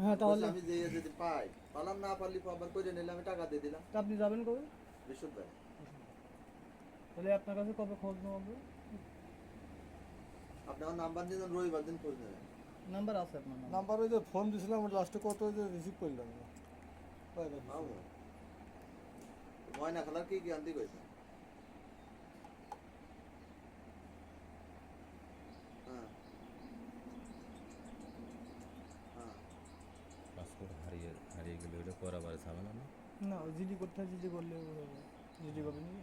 আমি তাহলে? বলছি আমি যে যদি পাই পালাম না পারলি আবার করে নিলে আমি টাকা দিয়ে দিলাম। আপনি যাবেন কবে? তাহলে আপনার কাছে কবে খোঁজ নেব আমরা? আপনি নাম্বার দিয়ে রবিবার দিন খোঁজ নেবেন। নাম্বার আছে আপনার নাম্বার নাম্বার ওই যে ফোন দিছিলাম লাস্টে কত যে রিসিভ করলাম। না ময়না খেলার কি কি আনতে কইছে হ্যাঁ হ্যাঁ পাসপোর্ট হারিয়ে গেলে ওটা করাবার ঝামেলা না? না জিডি করতে হয় জিডি করলে জিডি করবে নাকি?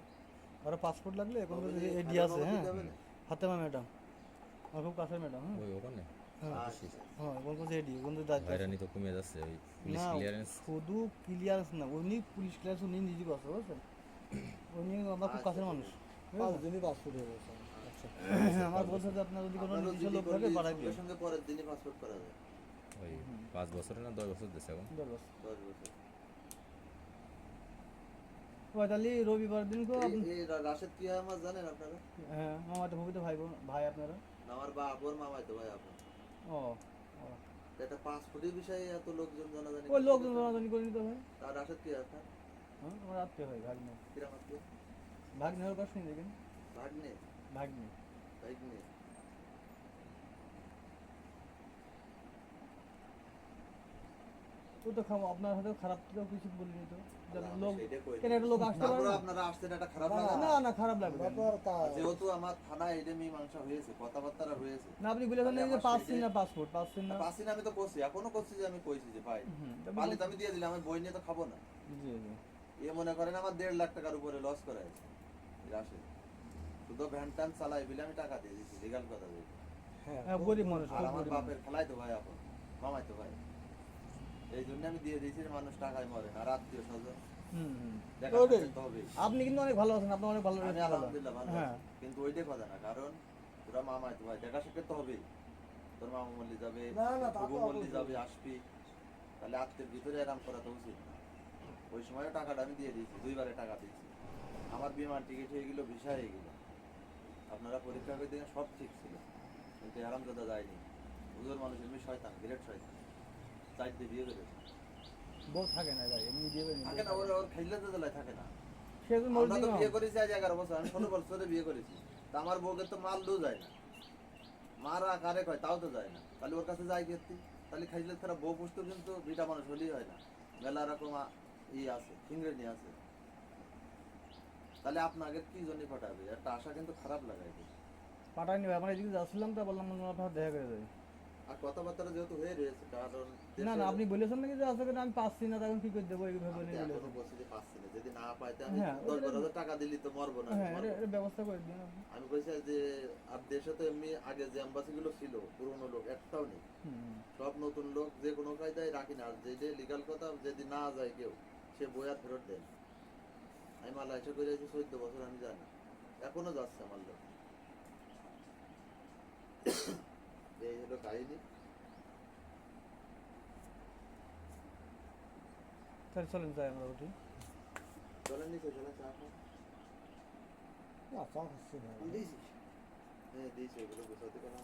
আর পাসপোর্ট লাগলে এখন তো এডি আছে হ্যাঁ? হাতেমা ম্যাডাম। আমার খুব কাছের ম্যাডাম হ্যাঁ। ওই ওখানে? হ্যাঁ। আচ্ছা। হ্যাঁ এডি ওখানে তো দায়িত্ব হয়রানি তো কমে যাচ্ছে ওই পুলিশ ক্লিয়ারেন্স শুধু ক্লিয়ারেন্স না উনি পুলিশ ক্লিয়ারেন্স উনি নিজে করছে বুঝছেন? উনি আমার খুব কাছের মানুষ পাঁচ দিনই পাসপোর্ট হয়ে গেছে। আচ্ছা। আমার বলছে যে আপনার যদি কোনো আপনারও লোক থাকে বাড়াই সঙ্গে সঙ্গে পরের দিনই পাসপোর্ট করা যায়। ওই পাঁচ বছরে না দশ বছর দিচ্ছে এখন? দশ বছর। দশ বছর। তাহলে রবিবার দিন রা- রাশেদ কি আমার জানেন আপনারা? হ্যাঁ মামা তো ভবিত ভাই ভাই আপনারা? আমার বা আপুর মামাই তো ভাই আপন। ও ও। এটা পাসপোর্টের বিষয়ে এত লোকজন জানাজানি ওই লোকজন জানাজানি করে নিতে হয়। তার রাশেদ কি আপনার? হ্যাঁ আমার আত্মীয় হয় ভাগ্নে। কিরাম আত্মীয়? ভাগ্নে ওর কাছে শুনি দেখেন ভাগ্নে। ভাগ্নে। ভাগ্নে। ও তো খাব আপনার হাতে খারাপ তো কিছু বলিনি তো। লোক কেন একটা লোক আসতে পারে আপনারা আসছেন এটা খারাপ লাগে না না না খারাপ লাগবে আমরা কেন? তো আর তা- যেহেতু আমার থানায় এটা মীমাংসা হয়েছে কথাবার্তা হয়েছে। না আপনি বলেছেন না যে আমার পাচ্ছেন না পাসপোর্ট পাচ্ছেন না। পাসি না আমি তো করছি এখনও করছি যে আমি কইছি যে ভাই। হুম, তা আপনি পারলে তো আমি দিয়ে দিলাম আমি বই নিয়ে তো খাব না। জি জি। এ মনে করেন আমার দেড় লাখ টাকার উপরে লস করা হয়েছে শুধু ভ্যান ট্যান চালাই বলে আমি টাকা দিয়ে দিচ্ছি লিগাল কথা বলি হ্যাঁ গরিব মানুষ আর আমার বাপের খেলাই তো ভাই আপন মামাই তো ভাই। এই জন্য আমি দিয়ে দিয়েছি মানুষ টাকায় মরে আর আত্মীয় স্বজন। আপনি কিন্তু অনেক ভালো আছেন আপনি অনেক ভালো আলহামদুলিল্লাহ হ্যাঁ। কিন্তু ওইটাই কথা না কারণ তোরা মামাই তো ভাই দেখা সাক্ষাৎ তো হবেই। তোর মামা মল্লি যাবে বুবু মল্লি যাবে আসবি। তাহলে আত্মীয়ের ভিতরে এরাম করা তো উচিত না। ওই সময় টাকাটা আমি দিয়ে দিয়েছি দুইবারে টাকা দিয়েছি। আমার বিমান টিকিট হয়ে গেল ভিসা হয়ে গেল। আপনারা পরীক্ষা করে দেখেন সব ঠিক ছিল। কিন্তু আরাম দাদা যায়নি। বুঝোর মানুষ এমনি শয়তান গ্রেট শয়তান। চারটে বিয়ে করেছে বউ থাকে না ভাই এমনি থাকে না ওর ওর খাইলে তো থাকে না। সে আমরা তো বিয়ে করেছি আজ এগারো বছর আমি ষোলো বছরে বিয়ে করেছি। তা আমার বউকে তো মারলেও যায় না। মারা কারে কয় তাও তো যায় না। তাহলে ওর কাছে যাই ক্ষেত্রে তাহলে খাইলে তারা বউ পুষতে কিন্তু দুইটা মানুষ হলেই হয় না। মেলা রকম ই আছে ইংরেজি আছে। তাহলে আপনাকে কি জন্য পাঠাবে? একটা আশা কিন্তু খারাপ লাগাই পাঠায়নি ভাই আমরা এদিকে যাচ্ছিলাম তো বললাম আপনার দেখা করে আর কথাবার্তা যেহেতু হয়ে রয়েছে কারণ না না আপনি বলেছেন নাকি যে আসলে আমি পাচ্ছি না তখন কি করে দেবো এইভাবে বলেছেন? বলছি যে পাচ্ছি না যদি না পাইতে আমি হ্যাঁ, দশ বারো হাজার টাকা দিলি তো মরবো না হ্যাঁ এটা ব্যবস্থা করে দিন। আমি কইছি যে আর দেশে তো এমনি আগে যে অ্যাম্বাসি গুলো ছিল পুরোনো লোক একটাও নেই। সব নতুন লোক যে কোনো কায়দায় রাখি না আর যেটা লিগাল কথা যদি না যায় কেউ সে বই আর ফেরত দেয়। আমি মালয়েশিয়া করে আছি চোদ্দ বছর আমি জানি এখনও যাচ্ছে আমার লোক। এই তাহলে চলেন যাই আমরা উঠি। চলেন নিচে চলেন চা খান। না চা খাচ্ছি না। হ্যাঁ দিয়েছি ওগুলো গোছাতে পারা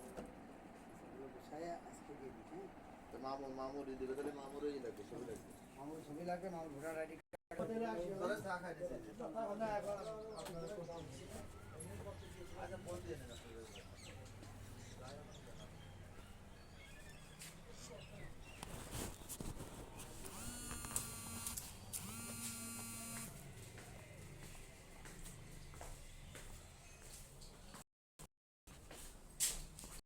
তো মামু মামুর দিবে তাহলে মামুরই লাগবে লাগবে। ছবি লাগবে আমার ভোটার আইডি চলেন চা খাই দিচ্ছি।